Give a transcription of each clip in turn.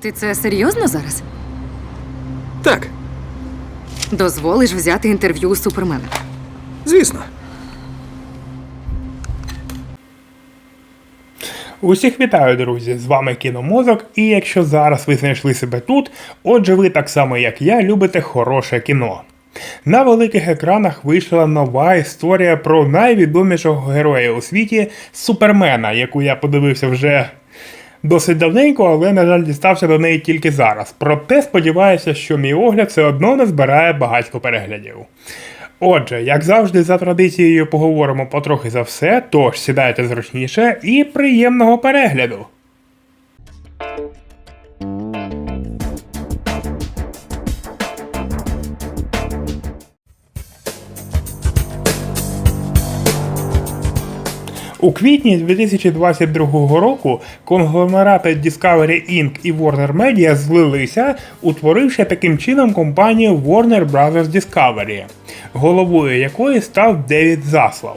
Ти це серйозно зараз? Так, Дозволиш взяти інтерв'ю у супермена. звісно. Усіх вітаю, друзі! З вами Кіномозок, і якщо зараз ви знайшли себе тут, отже, ви так само як я любите хороше кіно. На великих екранах вийшла нова історія про найвідомішого героя у світі Супермена, яку я подивився вже досить давненько, але, на жаль, дістався до неї тільки зараз. Проте сподіваюся, що мій огляд все одно не збирає багатько переглядів. Отже, як завжди, за традицією поговоримо потрохи за все, тож сідайте зручніше і приємного перегляду. У квітні 2022 року конгломерати Discovery Inc. і Warner Media злилися, утворивши таким чином компанію Warner Bros. Discovery, головою якої став Девід Заслав.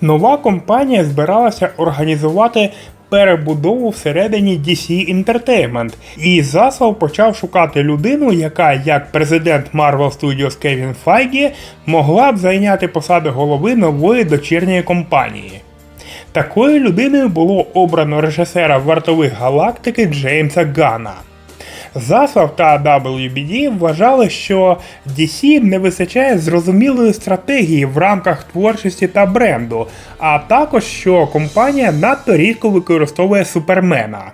Нова компанія збиралася організувати перебудову всередині DC Entertainment, і Заслав почав шукати людину, яка, як президент Marvel Studios Кевін Файгі, могла б зайняти посаду голови нової дочірньої компанії. Такою людиною було обрано режисера вартових галактики Джеймса Гана. Заслав та WBD вважали, що DC не вистачає зрозумілої стратегії в рамках творчості та бренду, а також що компанія надто рідко використовує супермена.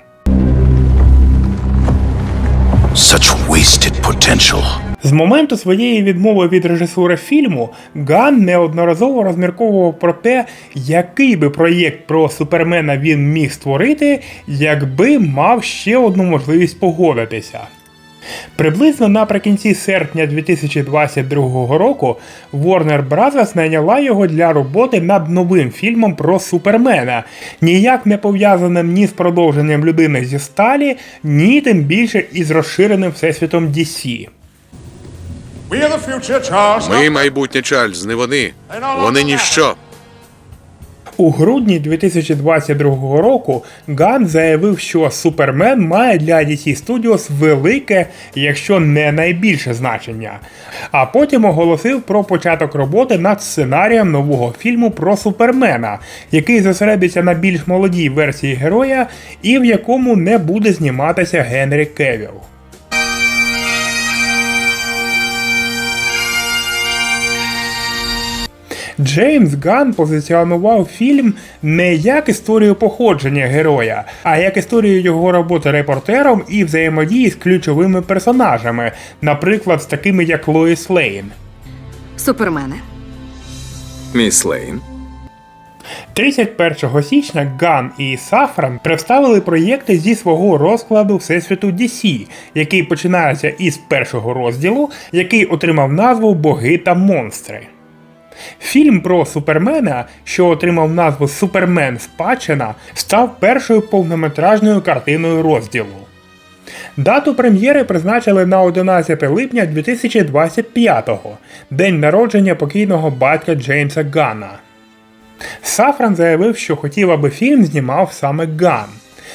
Such wasted potential. З моменту своєї відмови від режисури фільму Ган неодноразово розмірковував про те, який би проєкт про супермена він міг створити, якби мав ще одну можливість погодитися. Приблизно наприкінці серпня 2022 року Warner Bros. найняла його для роботи над новим фільмом про Супермена, ніяк не пов'язаним ні з продовженням людини зі сталі, ні тим більше із розширеним всесвітом DC. Ми майбутнє Чарльз, не вони. Вони ніщо. У грудні 2022 року Ган заявив, що Супермен має для DC Studios велике, якщо не найбільше значення. А потім оголосив про початок роботи над сценарієм нового фільму про Супермена, який зосередиться на більш молодій версії героя і в якому не буде зніматися Генрі Кевіл. Джеймс Ган позиціонував фільм не як історію походження героя, а як історію його роботи репортером і взаємодії з ключовими персонажами, наприклад, з такими як Лоїс Лейн. Супермене. Міс Лейн. 31 січня Ган і Сафран представили проєкти зі свого розкладу Всесвіту DC, який починається із першого розділу, який отримав назву Боги та монстри. Фільм про Супермена, що отримав назву Супермен Спадщина, став першою повнометражною картиною розділу. Дату прем'єри призначили на 11 липня 2025-го, день народження покійного батька Джеймса Ганна. Сафран заявив, що хотів, аби фільм знімав саме Ган.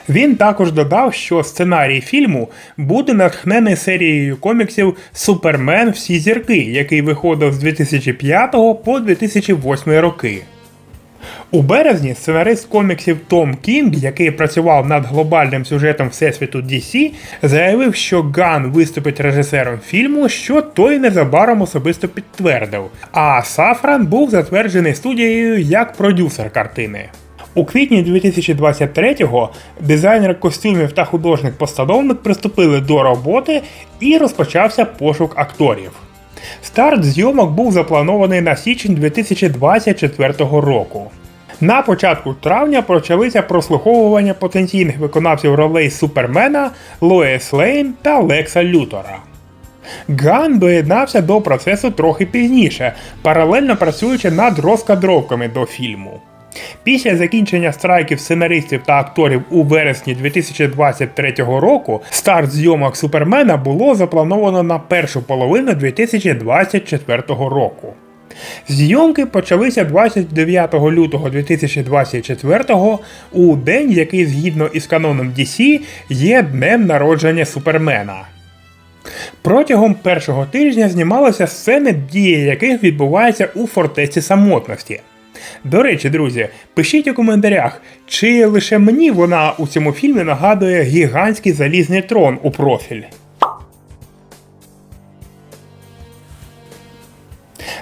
Він також додав, що сценарій фільму буде натхнений серією коміксів Супермен Всі зірки, який виходив з 2005 по 2008 роки. У березні сценарист коміксів Том Кінг, який працював над глобальним сюжетом Всесвіту DC, заявив, що Ган виступить режисером фільму, що той незабаром особисто підтвердив. А Сафран був затверджений студією як продюсер картини. У квітні 2023-го дизайнер костюмів та художник-постановник приступили до роботи і розпочався пошук акторів. Старт зйомок був запланований на січень 2024 року. На початку травня почалися прослуховування потенційних виконавців ролей Супермена, Лоїс Лейн та Лекса Лютора. Ган доєднався до процесу трохи пізніше, паралельно працюючи над розкадровками до фільму. Після закінчення страйків сценаристів та акторів у вересні 2023 року старт зйомок Супермена було заплановано на першу половину 2024 року. Зйомки почалися 29 лютого 2024 у день, який згідно із каноном DC є днем народження Супермена. Протягом першого тижня знімалися сцени, дії яких відбуваються у фортеці самотності. До речі, друзі, пишіть у коментарях, чи лише мені вона у цьому фільмі нагадує гігантський залізний трон у профіль.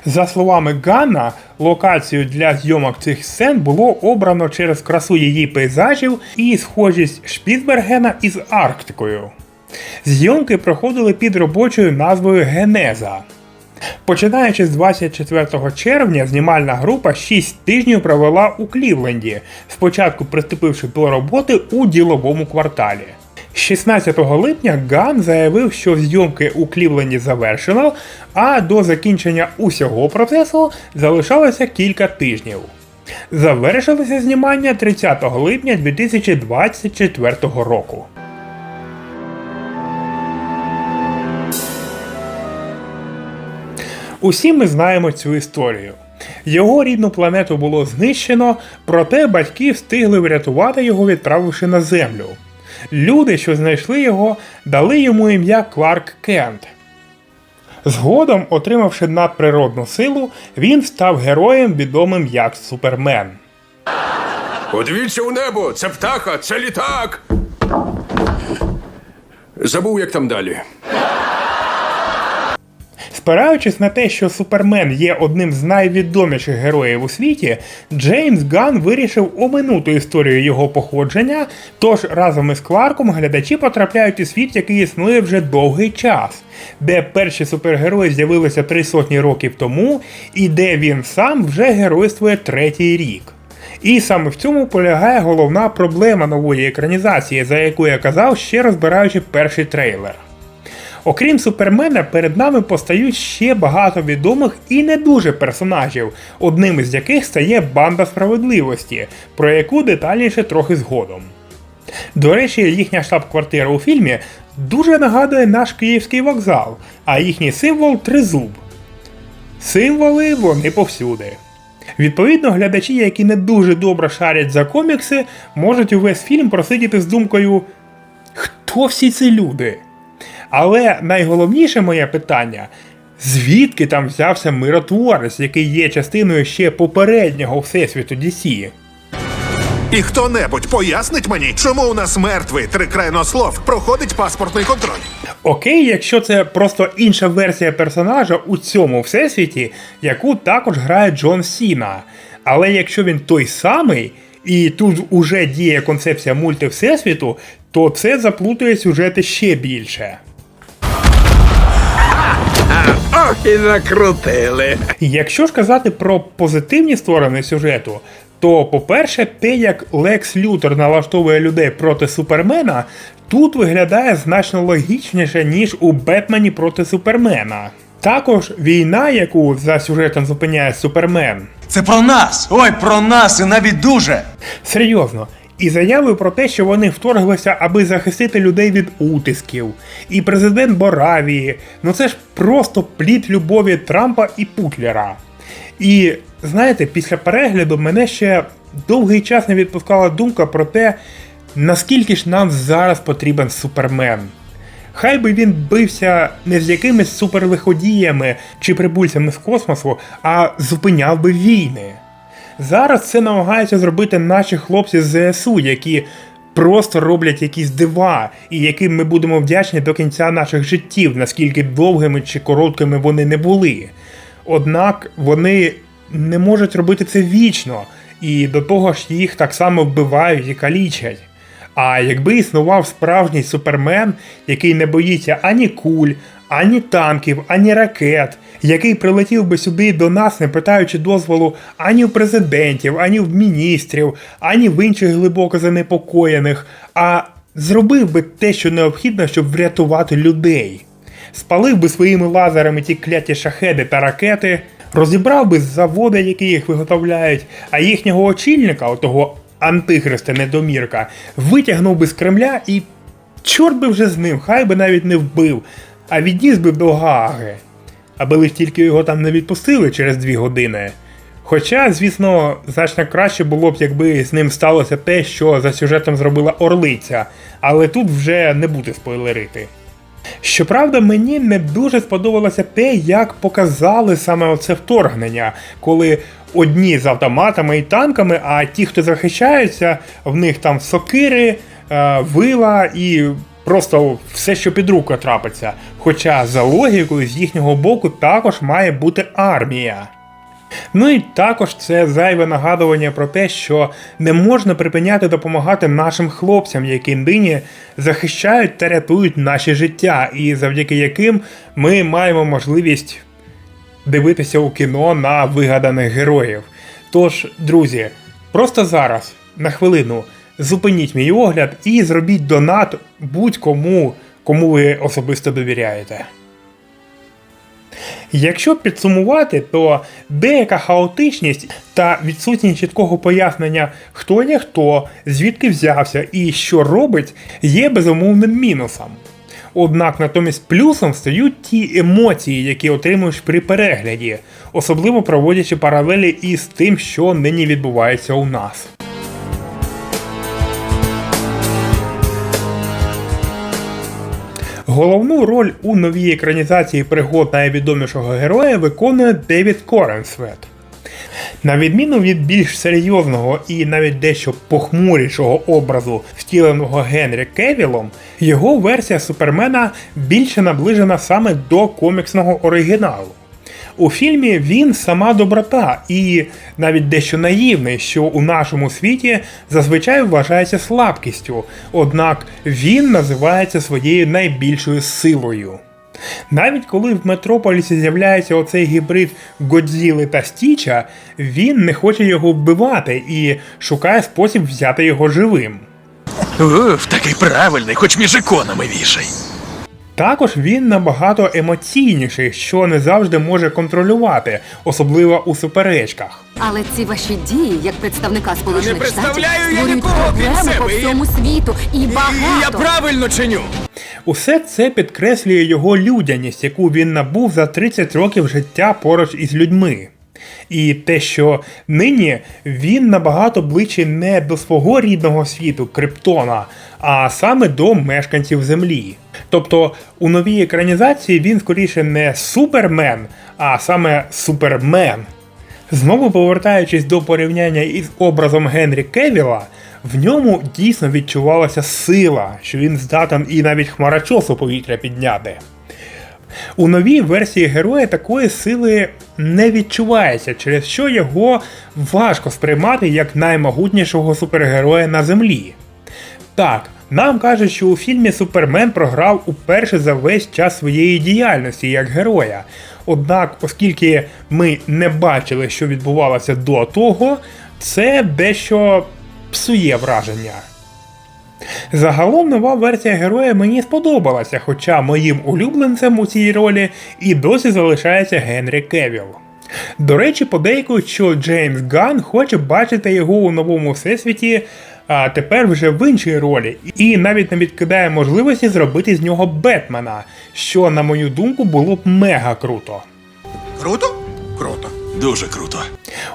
За словами Ганна, локацію для зйомок цих сцен було обрано через красу її пейзажів і схожість Шпіцбергена із Арктикою. Зйомки проходили під робочою назвою Генеза. Починаючи з 24 червня, знімальна група 6 тижнів провела у Клівленді, спочатку приступивши до роботи у діловому кварталі. 16 липня Ган заявив, що зйомки у Клівленді завершено, а до закінчення усього процесу залишалося кілька тижнів. Завершилося знімання 30 липня 2024 року. Усі ми знаємо цю історію. Його рідну планету було знищено, проте батьки встигли врятувати його, відправивши на землю. Люди, що знайшли його, дали йому ім'я Кларк Кент. Згодом, отримавши надприродну силу, він став героєм, відомим як Супермен. Подивіться у небо, це птаха, це літак. Забув, як там далі. Спираючись на те, що Супермен є одним з найвідоміших героїв у світі, Джеймс Ган вирішив оминути історію його походження, тож разом із Кларком глядачі потрапляють у світ, який існує вже довгий час, де перші супергерої з'явилися три сотні років тому, і де він сам вже геройствує третій рік. І саме в цьому полягає головна проблема нової екранізації, за яку я казав, ще розбираючи перший трейлер. Окрім Супермена, перед нами постають ще багато відомих і не дуже персонажів, одним із яких стає банда справедливості, про яку детальніше трохи згодом. До речі, їхня штаб-квартира у фільмі дуже нагадує наш київський вокзал, а їхній символ тризуб. Символи вони повсюди. Відповідно, глядачі, які не дуже добре шарять за комікси, можуть увесь фільм просидіти з думкою: хто всі ці люди? Але найголовніше моє питання: звідки там взявся миротворець, який є частиною ще попереднього всесвіту DC? І хто-небудь пояснить мені, чому у нас мертвий трикрайнослов проходить паспортний контроль? Окей, якщо це просто інша версія персонажа у цьому всесвіті, яку також грає Джон Сіна. Але якщо він той самий, і тут уже діє концепція мультивсесвіту, то це заплутує сюжети ще більше. Ох, і накрутили. Якщо ж казати про позитивні сторони сюжету, то, по-перше, те, як Лекс Лютер налаштовує людей проти Супермена, тут виглядає значно логічніше, ніж у Бетмені проти Супермена. Також війна, яку за сюжетом зупиняє Супермен, Це про нас! Ой, про нас і навіть дуже! Серйозно. І заяви про те, що вони вторглися, аби захистити людей від утисків. І президент Боравії. Ну це ж просто плід любові Трампа і Путлера. І знаєте, після перегляду мене ще довгий час не відпускала думка про те, наскільки ж нам зараз потрібен супермен. Хай би він бився не з якимись суперлиходіями чи прибульцями з космосу, а зупиняв би війни. Зараз це намагаються зробити наші хлопці з ЗСУ, які просто роблять якісь дива, і яким ми будемо вдячні до кінця наших життів, наскільки довгими чи короткими вони не були. Однак вони не можуть робити це вічно, і до того ж їх так само вбивають і калічать. А якби існував справжній супермен, який не боїться ані куль, ані танків, ані ракет, який прилетів би сюди до нас, не питаючи дозволу ані в президентів, ані в міністрів, ані в інших глибоко занепокоєних, а зробив би те, що необхідно, щоб врятувати людей. Спалив би своїми лазерами ті кляті шахеди та ракети, розібрав би заводи, які їх виготовляють, а їхнього очільника, отого антихриста недомірка, витягнув би з Кремля і чорт би вже з ним, хай би навіть не вбив, а відніс би до Гааги. Аби лиш тільки його там не відпустили через дві години. Хоча, звісно, значно краще було б, якби з ним сталося те, що за сюжетом зробила Орлиця, але тут вже не буде спойлерити. Щоправда, мені не дуже сподобалося те, як показали саме оце вторгнення, коли одні з автоматами і танками, а ті, хто захищаються, в них там сокири, е, вила і просто все, що під руку трапиться. Хоча за логікою з їхнього боку також має бути армія. Ну і також це зайве нагадування про те, що не можна припиняти допомагати нашим хлопцям, які нині захищають та рятують наші життя, і завдяки яким ми маємо можливість дивитися у кіно на вигаданих героїв. Тож, друзі, просто зараз, на хвилину, зупиніть мій огляд і зробіть донат будь-кому, кому ви особисто довіряєте. Якщо підсумувати, то деяка хаотичність та відсутність чіткого пояснення, хто є хто, звідки взявся і що робить, є безумовним мінусом. Однак натомість плюсом стають ті емоції, які отримуєш при перегляді, особливо проводячи паралелі із тим, що нині відбувається у нас. Головну роль у новій екранізації пригод найвідомішого героя виконує Девід Коренсвет. На відміну від більш серйозного і навіть дещо похмурішого образу, втіленого Генрі Кевілом, його версія Супермена більше наближена саме до коміксного оригіналу. У фільмі він сама доброта і навіть дещо наївний, що у нашому світі зазвичай вважається слабкістю, однак він називається своєю найбільшою силою. Навіть коли в Метрополісі з'являється оцей гібрид Годзіли та Стіча, він не хоче його вбивати і шукає спосіб взяти його живим. Уф, такий правильний, хоч між іконами вішай. Також він набагато емоційніший, що не завжди може контролювати, особливо у суперечках. Але ці ваші дії, як представника сполучених штатів, представляю я створюють нікого крім проблеми по себе, і- всьому світу і І я багато. правильно чиню. Усе це підкреслює його людяність, яку він набув за 30 років життя поруч із людьми. І те, що нині він набагато ближче не до свого рідного світу, Криптона, а саме до мешканців Землі. Тобто у новій екранізації він скоріше не супермен, а саме супермен. Знову повертаючись до порівняння із образом Генрі Кевіла, в ньому дійсно відчувалася сила, що він здатен і навіть хмарочос у повітря підняти. У новій версії героя такої сили не відчувається, через що його важко сприймати як наймогутнішого супергероя на землі. Так, нам кажуть, що у фільмі Супермен програв уперше за весь час своєї діяльності як героя. Однак, оскільки ми не бачили, що відбувалося до того, це дещо псує враження. Загалом нова версія героя мені сподобалася, хоча моїм улюбленцем у цій ролі і досі залишається Генрі Кевіл. До речі, подейкують, що Джеймс Ганн хоче бачити його у новому всесвіті, а тепер вже в іншій ролі, і навіть не відкидає можливості зробити з нього Бетмена, що, на мою думку, було б мега круто. Круто? Круто. Дуже круто.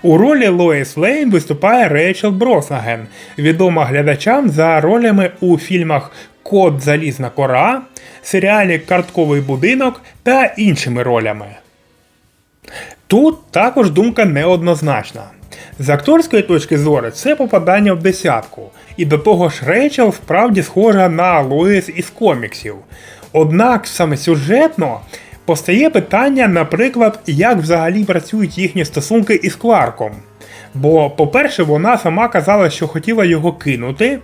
У ролі Лоїс Лейн виступає Рейчел Броснаген, відома глядачам за ролями у фільмах Код Залізна кора, серіалі Картковий будинок та іншими ролями. Тут також думка неоднозначна. З акторської точки зору це попадання в десятку, і до того ж Рейчел справді схожа на Лоїс із коміксів. Однак саме сюжетно постає питання, наприклад, як взагалі працюють їхні стосунки із Кларком. Бо, по-перше, вона сама казала, що хотіла його кинути.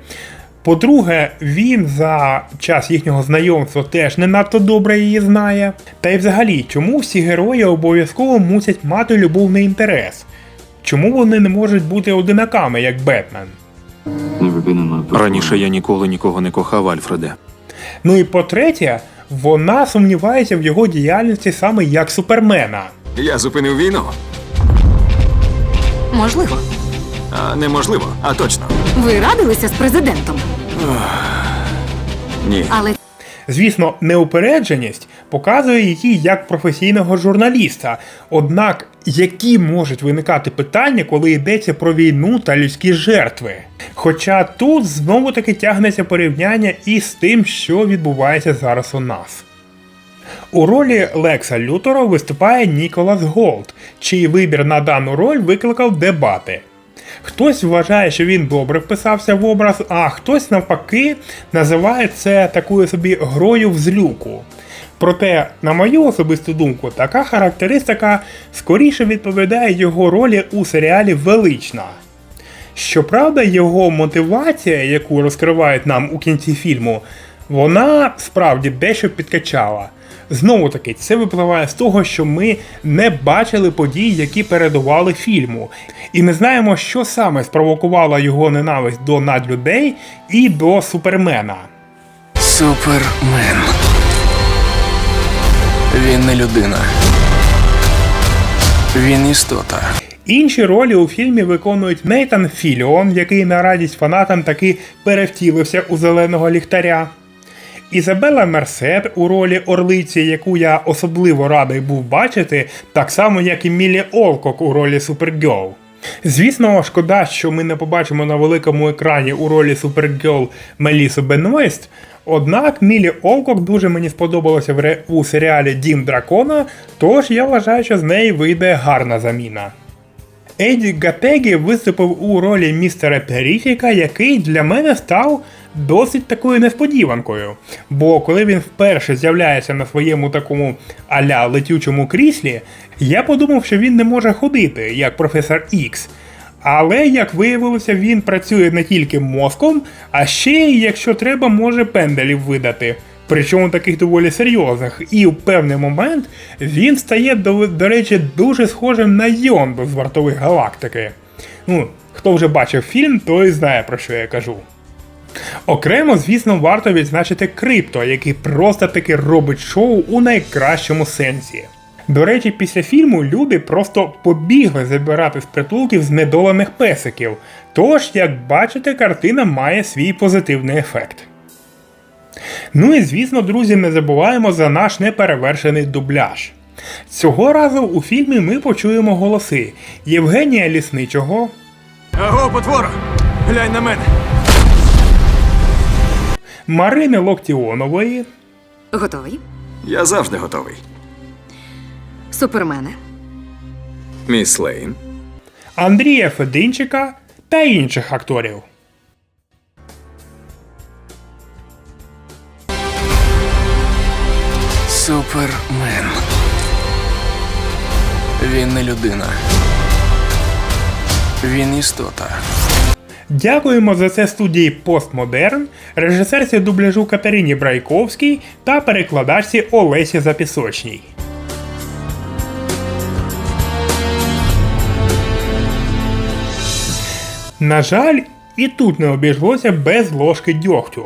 По-друге, він за час їхнього знайомства теж не надто добре її знає. Та й взагалі, чому всі герої обов'язково мусять мати любовний інтерес? Чому вони не можуть бути одинаками, як Бетмен? Раніше я ніколи нікого не кохав, Альфреде. Ну і по-третє, вона сумнівається в його діяльності саме як супермена. Я зупинив війну. Можливо. А неможливо, а точно. Ви радилися з президентом. Ні. Але Звісно, неупередженість показує її як професійного журналіста. Однак, які можуть виникати питання, коли йдеться про війну та людські жертви? Хоча тут знову таки тягнеться порівняння із тим, що відбувається зараз у нас. У ролі Лекса Лютора виступає Ніколас Голд, чий вибір на дану роль викликав дебати. Хтось вважає, що він добре вписався в образ, а хтось навпаки називає це такою собі грою в злюку. Проте, на мою особисту думку, така характеристика скоріше відповідає його ролі у серіалі Велична. Щоправда, його мотивація, яку розкривають нам у кінці фільму, вона справді дещо підкачала. Знову таки, це випливає з того, що ми не бачили подій, які передували фільму, і не знаємо, що саме спровокувало його ненависть до надлюдей і до супермена. Супермен. Він не людина. Він істота. Інші ролі у фільмі виконують Нейтан Філіон, який на радість фанатам таки перевтілився у зеленого ліхтаря. Ізабела Мерсет у ролі орлиці, яку я особливо радий був бачити, так само як і Мілі Олкок у ролі Супергерл. Звісно, шкода, що ми не побачимо на великому екрані у ролі Супергерл Мелісу Бенвест, однак Мілі Олкок дуже мені сподобалося в ре- у серіалі Дім Дракона, тож я вважаю, що з неї вийде гарна заміна. Еді Гатегі виступив у ролі містера Періфіка, який для мене став досить такою несподіванкою. Бо коли він вперше з'являється на своєму такому аля летючому кріслі, я подумав, що він не може ходити, як професор Ікс. Але, як виявилося, він працює не тільки мозком, а ще якщо треба, може пенделів видати. Причому таких доволі серйозних. І в певний момент він стає, до, до речі, дуже схожим на Йонду з вартових галактики. Ну, хто вже бачив фільм, той знає про що я кажу. Окремо, звісно, варто відзначити крипто, який просто таки робить шоу у найкращому сенсі. До речі, після фільму люди просто побігли забирати з притулків знедолених песиків. Тож, як бачите, картина має свій позитивний ефект. Ну і звісно, друзі, не забуваємо за наш неперевершений дубляж. Цього разу у фільмі ми почуємо голоси Євгенія Лісничого, Аго, потворо! Глянь на мене! Марини Локтіонової, Готовий? Я завжди готовий. Супермене. Міс Лейн. Андрія Фединчика та інших акторів. Супермен. Він не людина. Він істота. Дякуємо за це студії Постмодерн, режисерці дубляжу Катерині Брайковській та перекладачці Олесі Запісочній. На жаль, і тут не обійшлося без ложки дьогтю.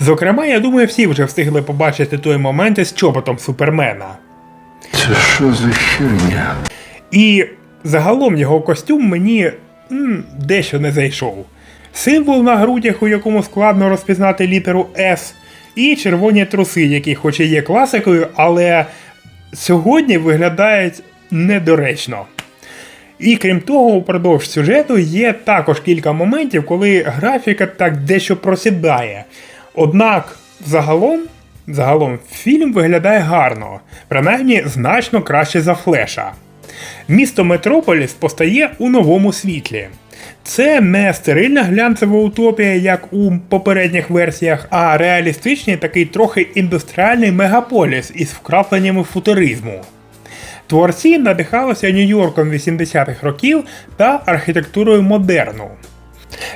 Зокрема, я думаю, всі вже встигли побачити той момент із чоботом Супермена. Це що за херня? І загалом його костюм мені м, дещо не зайшов. Символ на грудях, у якому складно розпізнати літеру S, і червоні труси, які хоч і є класикою, але сьогодні виглядають недоречно. І крім того, упродовж сюжету є також кілька моментів, коли графіка так дещо просідає. Однак, загалом, загалом фільм виглядає гарно, принаймні значно краще за флеша. Місто Метрополіс постає у новому світлі. Це не стерильна глянцева утопія, як у попередніх версіях, а реалістичний такий трохи індустріальний мегаполіс із вкрапленнями футуризму. Творці надихалися Нью-Йорком 80-х років та архітектурою модерну.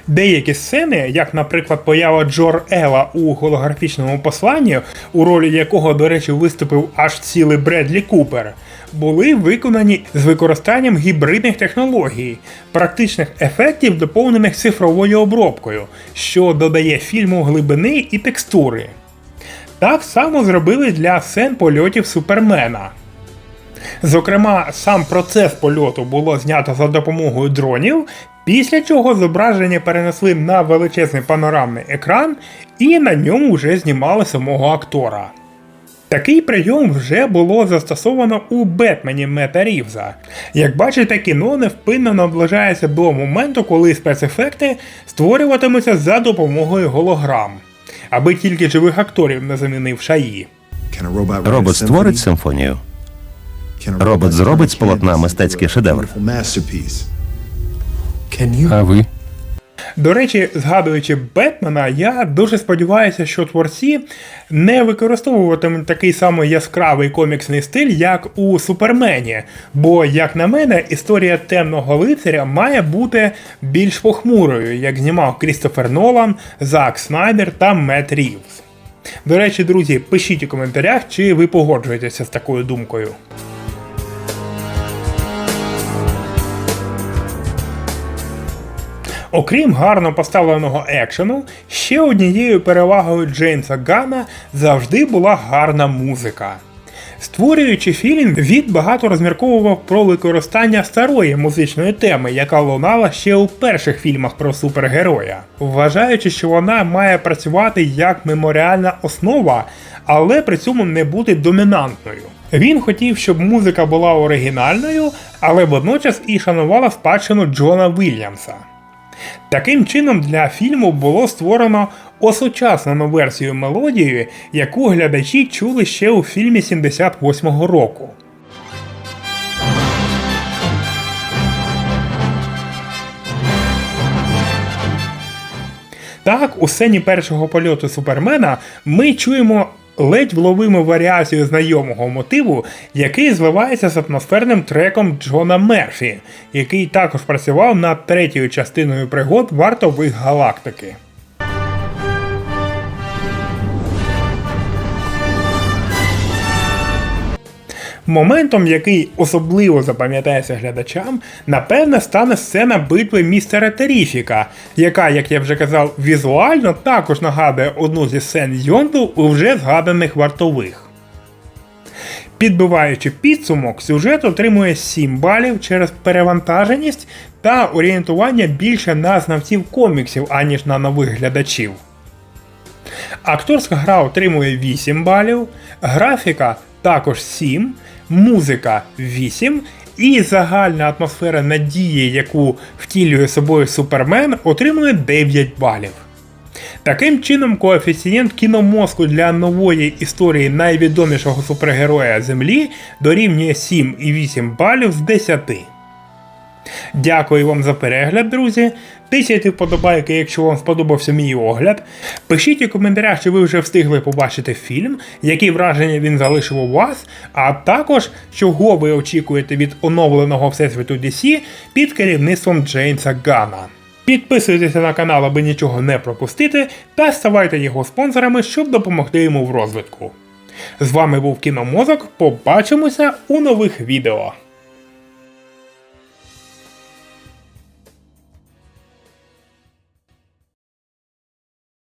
Деякі сцени, як, наприклад, поява Джор Ела у голографічному посланні, у ролі якого, до речі, виступив аж цілий Бредлі Купер, були виконані з використанням гібридних технологій, практичних ефектів, доповнених цифровою обробкою, що додає фільму глибини і текстури. Так само зробили для сцен польотів Супермена. Зокрема, сам процес польоту було знято за допомогою дронів Після чого зображення перенесли на величезний панорамний екран, і на ньому вже знімали самого актора. Такий прийом вже було застосовано у Бетмені Мета Рівза. Як бачите, кіно невпинно наближається до моменту, коли спецефекти створюватимуться за допомогою голограм, аби тільки живих акторів не замінив шаї. Робот створить симфонію. Робот зробить з полотна мистецький шедевр. А ви? До речі, згадуючи Бетмена, я дуже сподіваюся, що творці не використовуватимуть такий самий яскравий коміксний стиль, як у Супермені. Бо, як на мене, історія темного лицаря має бути більш похмурою, як знімав Крістофер Нолан, Зак Снайдер та Мет Рівз. До речі, друзі, пишіть у коментарях, чи ви погоджуєтеся з такою думкою. Окрім гарно поставленого екшену, ще однією перевагою Джеймса Гана завжди була гарна музика. Створюючи фільм, він багато розмірковував про використання старої музичної теми, яка лунала ще у перших фільмах про супергероя, вважаючи, що вона має працювати як меморіальна основа, але при цьому не бути домінантною. Він хотів, щоб музика була оригінальною, але водночас і шанувала спадщину Джона Вільямса. Таким чином, для фільму було створено осучаснену версію мелодії, яку глядачі чули ще у фільмі 78-го року. Так, у сцені першого польоту Супермена ми чуємо ледь вловиму варіацію знайомого мотиву, який зливається з атмосферним треком Джона Мерфі, який також працював над третьою частиною пригод вартових галактики. Моментом, який особливо запам'ятається глядачам, напевне, стане сцена битви містера Теріфіка, яка, як я вже казав, візуально також нагадує одну зі сцен Йонду у вже згаданих вартових. Підбиваючи підсумок, сюжет отримує 7 балів через перевантаженість та орієнтування більше на знавців коміксів, аніж на нових глядачів. Акторська гра отримує 8 балів, графіка також 7, музика 8 і загальна атмосфера надії, яку втілює собою Супермен, отримує 9 балів. Таким чином, коефіцієнт кіномозку для нової історії найвідомішого супергероя Землі дорівнює 7,8 балів з 10. Дякую вам за перегляд, друзі. Тисяйте вподобайки, якщо вам сподобався мій огляд. Пишіть у коментарях, чи ви вже встигли побачити фільм, які враження він залишив у вас, а також чого ви очікуєте від оновленого Всесвіту DC під керівництвом Джеймса Гана. Підписуйтеся на канал, аби нічого не пропустити, та ставайте його спонсорами, щоб допомогти йому в розвитку. З вами був Кіномозок. Побачимося у нових відео.